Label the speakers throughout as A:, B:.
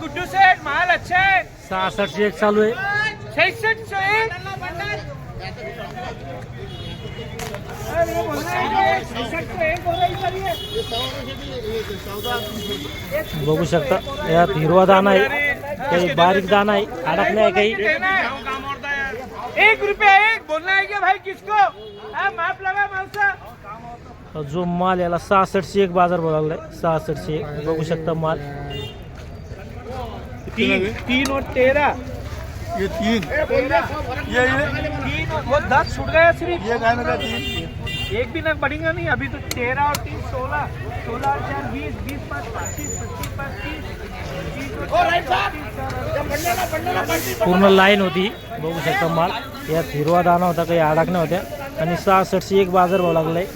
A: गुड्डू सेठ माल अच्छा। है
B: सहासष्टशे एक चालू आहे
A: छसठ सौ। एक अरे ये बोल रहा है कि 66 सौ एक रही सर ये।
B: बघू शकता यात हिरवा दाना आहे काही बारीक दाना आहे अडकले आहे काही
A: है एक रुपया एक बोलना है क्या भाई किसको? माप लगा मौसा
B: जो माल याला सहासष्टशे एक बाज़ार लागलाय सहासष्टशे एक बघू शकता माल।
A: तीन तीन और तेरह।
C: ये तीन। ये ये।
A: तीन और वो दस छूट गया सिर्फ़
C: ये गाय में का तीन।
A: एक भी ना बढ़ेगा नहीं अभी तो तेरह और तीन सोलह। सोलह और चार बीस बीस पाँच पच्चीस पच्चीस पाँच तीस।
B: पूर्ण लाईन होती बघू शकता माल। यात हिरवा दाना होता काही अडकण्या होत्या। आणि सहासष्टशे एक बाज़ार भाव लागलाय.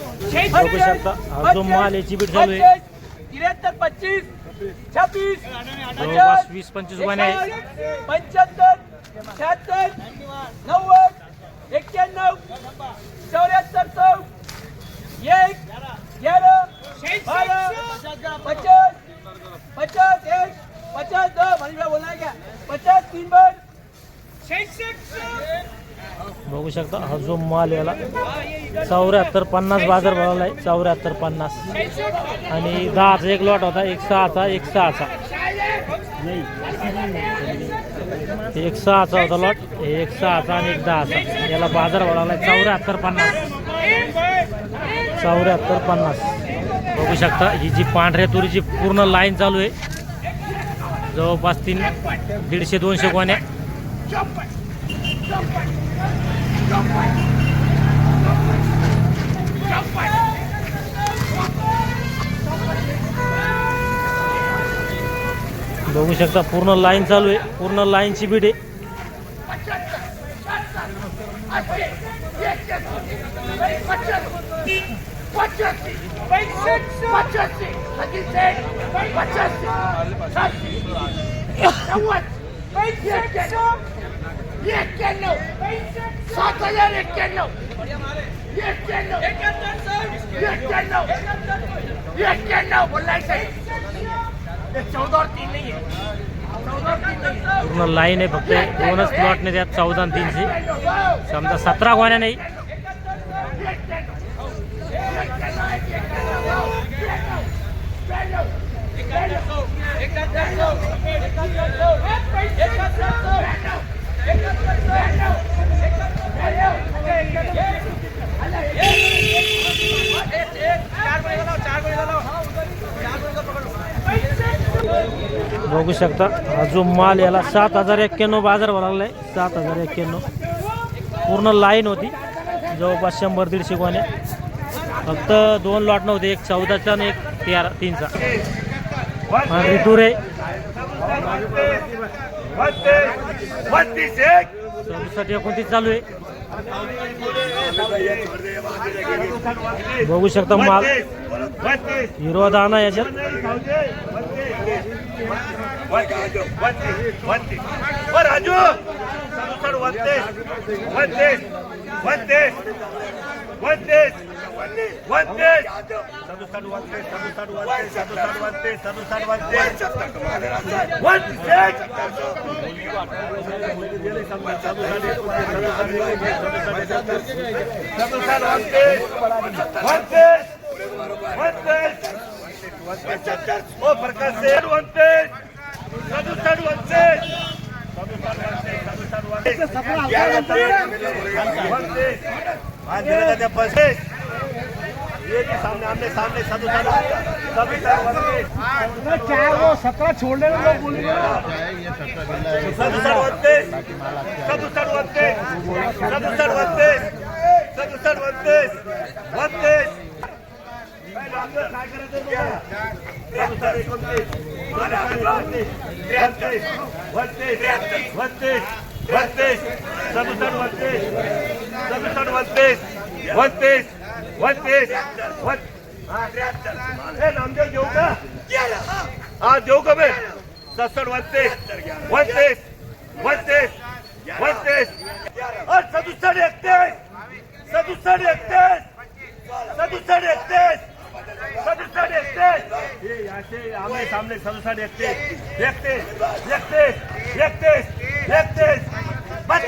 B: बघू शकता हा जो माल याची बीट चालू आहे.
A: तिहत्तर पच्चीस छब्बीस
B: जवळपास वीस पंचवीस आहे
A: पंच्याहत्तर शहात्तर नव्वद एक्क्याण्णव चौऱ्याहत्तर सौ एक ग्यारह बारह पचास पचास एक पचास दो भाई बोलना है क्या पचास तीन बार
B: बघू शकता हा जो माल याला चौऱ्याहत्तर पन्नास बाजार भाव आहे चौऱ्याहत्तर पन्नास. आणि दहाचा एक लॉट होता एक सहाचा एक सहाचा. एक सहाचा होता लॉट एक सहाचा आणि एक दहाचा. याला बाजार भाव आहे चौऱ्याहत्तर पन्नास. चौऱ्याहत्तर पन्नास. बघू शकता ही जी पांढऱ्या तुरीची पूर्ण लाईन चालू आहे जवळपास तीन दीडशे दोनशे गोण्या. बघू शकता पूर्ण लाईन चालू आहे पूर्ण लाईनची बीड आहे
D: एक्क्याण्णव सात हजार एक्क्याण्णव एक्क्याण्णव एक्क्याण्णव एक्क्याण्णव बोलायचं आहे चौदा और तीन नहीं है चौदा और तीन नहीं है
B: पूर्ण लाईन आहे फक्त दोनच प्लॉटने त्यात चौदा आणि तीनशे समजा सतरा गोण्या नाही बघू शकता. हा जो माल याला सात हजार एक्क्याण्णव बाजार लागला लागलाय. सात हजार एक्क्याण्णव. पूर्ण लाईन होती. जवळपास शंभर दीडशे गोण्या फक्त दोन लॉट नव्हते. एक चौदाचा आणि एक तेरा तीनचा. पांढरी तूर आहे सदुसष्ट एकोणतीस चालू आहे. बघू शकता माल.
C: बत्तीस
B: हिरवा दाना याच्यात.
C: राजू सदुसष्ट बत्तीस बत्तीस बत्तीस बत्तीस बत्तीस सदुसष्ट बत्तीस सदुसष्ट बत्तीस सदुसष्ट बत्तीस सदुसष्ट बत्तीस बत्तीस सदुसष्ट बत्तीस बत्तीस बत्तीस ओ प्रकाश सेठ बत्तीस सदुसष्ट बत्तीस सामने आमने सामने
A: चार वो सत्रह छोड़ने में लोग बोलेंगे
C: सदुसष्ट बत्तीस सदुसष्ट बत्तीस सदुसष्ट बत्तीस सदुसष्ट बत्तीस बत्तीस सदुसष्ट एकोणतीस त्र्याहत्तीस बत्तीस बत्तीस बत्तीस सदुसष्ट बत्तीस सदुसष्ट बत्तीस बत्तीस बत्तीस हे नामदेव देऊ का हा देऊ का बे सत्तर बत्तीस बत्तीस बत्तीस बत्तीस सदुसष्ट एकतीस! सदुसष्ट एकतीस! सदुसष्ट एकतीस! सदुसष्ट एकतीस ये आमने सामने सदुसठ एकतीस एकतीस एकतीस एकतीस एकतीस बस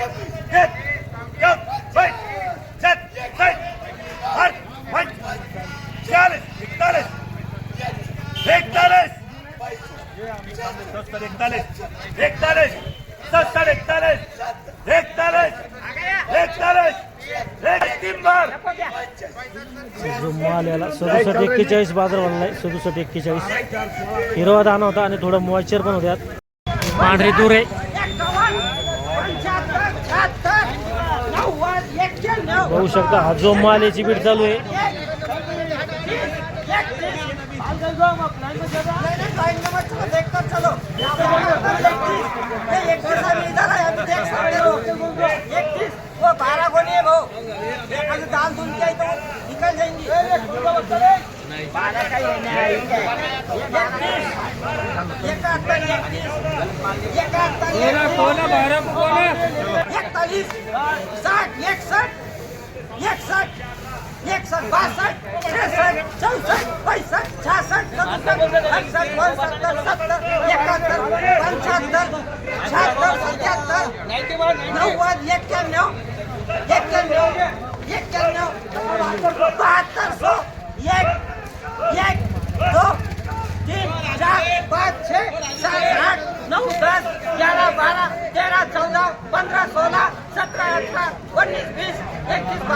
C: एक एक बैठ चल बैठ हट बैठ चालीस इकतालीस इकतालीस सत्तर इकतालीस इकतालीस सत्तर इकतालीस इकतालीस इकतालीस एक तीन बार
B: जो माल याला सदुसष्ट एक्केचाळीस बाजार वाढलाय सदुसष्ट एक्केचाळीस. हिरवा दाना होता आणि थोडं मॉइश्चर पण होत्यात. पांढरी दूर आहे बघू शकता हा जो माल याची बीट चालू आहे.
E: दाल आई तो निकल साठ इकसठ इकसठ इकसठ बासठ छसठ चौसठ पैंसठ छासठ सत्तर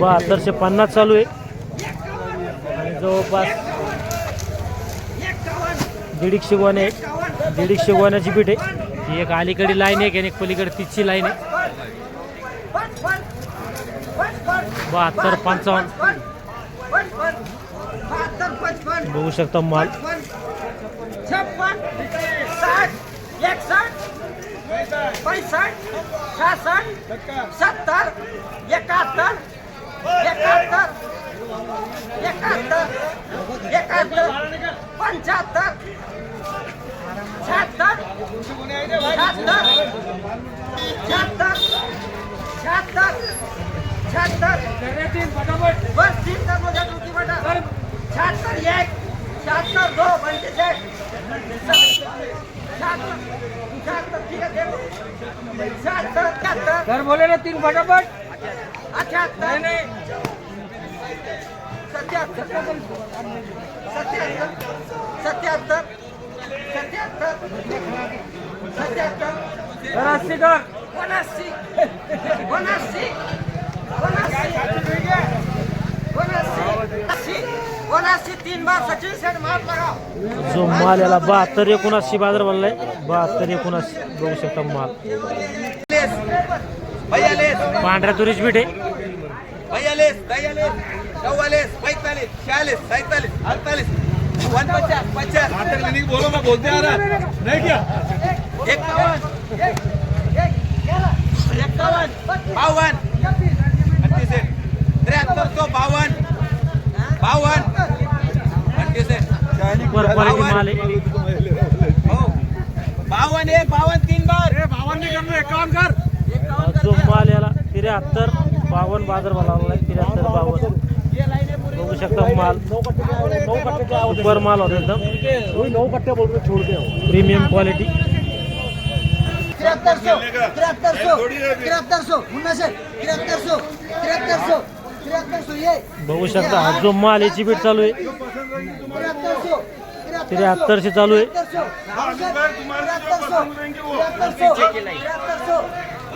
B: बहात्तरशे पन्नास चालू आहे. आणि जवळपास दीडशे गोणे
E: एकावन्न
B: दीडशे गोण्याची पीठ आहे. एक अलीकडे लाईन आहे आणि एक पलीकडे तिची लाईन आहे. बहात्तर पंचावन्न. बघू शकता माल.
E: पचपन सत्तर एकाहत्तर एकाहत्तर एकाहत्तर एकाहत्तर पंच्याहत्तर शहात्तर शहात्तर शहात्तर शहात्तर शहात्तर बस तीन तर मध्ये तुमची बटा शहात्तर एक शहात्तर दो पंचवीस एक शहात्तर शहात्तर ठीक आहे देऊ. शहात्तर एकाहत्तर
A: सर बोले ना तीन फटाफट
E: अठ्याहत्तर सत्याहत्तर सत्याहत्तर सत्याहत्तर सत्याहत्तर वनासी वनासी
B: जो माल याला बहात्तर एकोणऐंशी बाजार बनलाय बहात्तर एकोणऐंशी बघू शकता माल. पांढऱ्या तुरीची पीठ आहे
F: बयालीस बयालीस चौवालीस पैंतालीस छियालीस सैतालीस अड़तालीस वन पचास। पचास बोलो मैं बोलते आ रहा नहीं क्या? इक्यावन इक्यावन बावन अट्ठीस सौ बावन बावन अट्ठीस हो बावन। एक बावन तीन बार। बावन नहीं कर
B: जो माल याला त्र्याहत्तर बावन्न बाजार बनवला आहे. त्र्याहत्तर बावन्न. बघू शकता माल. सुपर माल होता एकदम. प्रीमियम क्वालिटी
E: तिहत्तर सौ तिहत्तर सौ तिहत्तर सौ उन्नीस तिहत्तर सौ तिहत्तर सौ तिहत्तर सौ ये
B: बघू शकता हा जो माल याची बीट चालू आहे. त्र्याहत्तरशे चालू आहे.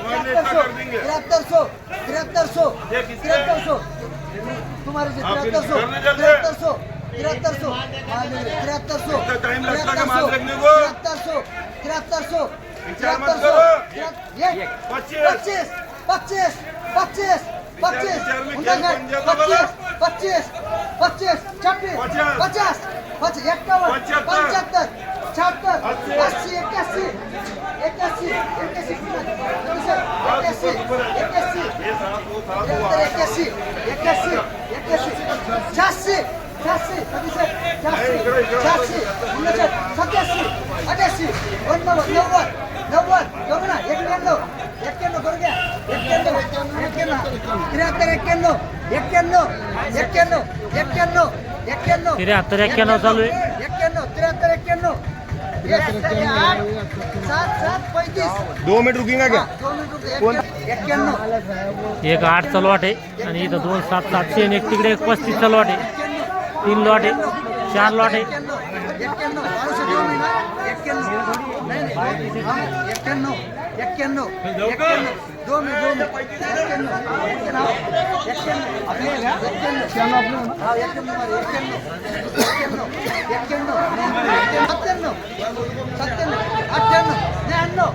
E: तिहत्तर सौ तिहत्तर सौ तिहत्तर सौ तुम्हारे से तिहत्तर सौ तिहत्तर सौ. तिहत्तर सौ तिहत्तर सौ तिहत्तर सौ तिहत्तर सौ तिहत्तर सौ
C: पच्चीस।
E: पच्चीस पच्चीस पच्चीस पच्चीस पच्चीस पच्चीस छब्बीस
C: पचास।
E: पच इक्यावन
C: पंचहत्तर
E: छहत्तर अस्सी इक्यासी Tres, tres, que no salve. Tres,
B: tres, que no. Tres,
E: tres, que no. Tres, tres, que no.
G: दो मिनट रुकेगा क्या?
B: एक आठचा लॉट आहे आणि इथं दोन सात सातशे आणि एक तिकडे एक पस्तीस लॉट आहे. तीन लॉट आहे चार लॉट आहे.
E: अठ्ठ्याण्णव त्र्याण्णव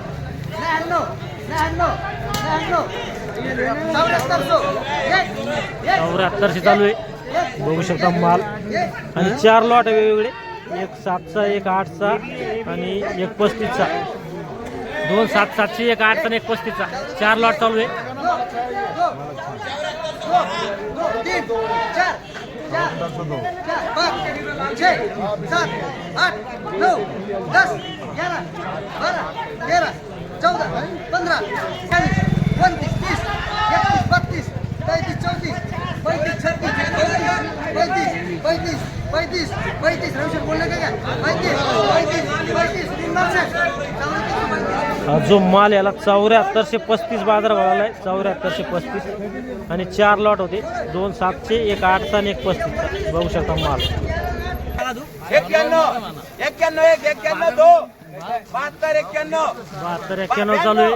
E: त्र्याण्णव त्र्याण्णव त्र्याण्णव
B: चौऱ्याहत्तरशे चालू आहे बघू शकता माल. आणि चार लॉट आहे वेगवेगळे. एक सातचा एक आठचा आणि एक पस्तीसचा. दोन सात सातशे एक आठचा आणि एक पस्तीसचा. चार लॉट चालू आहे.
E: सात आठ नऊ दस ग्यारह बारह तेरह चौदह पंद्रह चालीस उनतीस तीस इकतीस बत्तीस तैतीस चौतीस पैंतीस छत्तीस पैंतीस पैंतीस पैंतीस पैंतीस रमेश बोलने का क्या पैंतीस पैंतीस पैंतीस तीन
B: बार जो माल याला चौऱ्याहत्तरशे पस्तीस बाजार भावाला आहे. चौऱ्याहत्तरशे पस्तीस. आणि चार लॉट होते. दोन सातशे एक आठचा आणि एक पस्तीसचा बघू शकता माल.
H: एक बहात्तर एक्क्याण्णव
B: चालू आहे.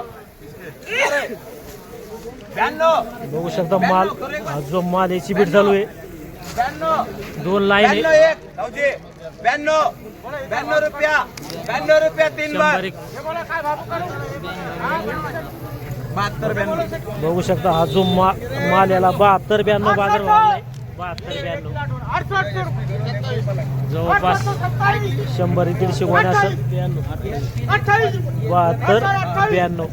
B: बघू शकता माल. जो माल याची बीट चालू आहे. दोन लाईन आहे.
H: ब्याण्णव ब्याण्णव रुपया ब्याण्णव रुपया तीन बार. बहात्तर ब्याण्णव.
B: बघू शकता हा जो माल याला बहात्तर ब्याण्णव बाजार बहात्तर ब्याण्णव. जवळपास शंभर दीडशे गोण्या असेल. बहात्तर ब्याण्णव.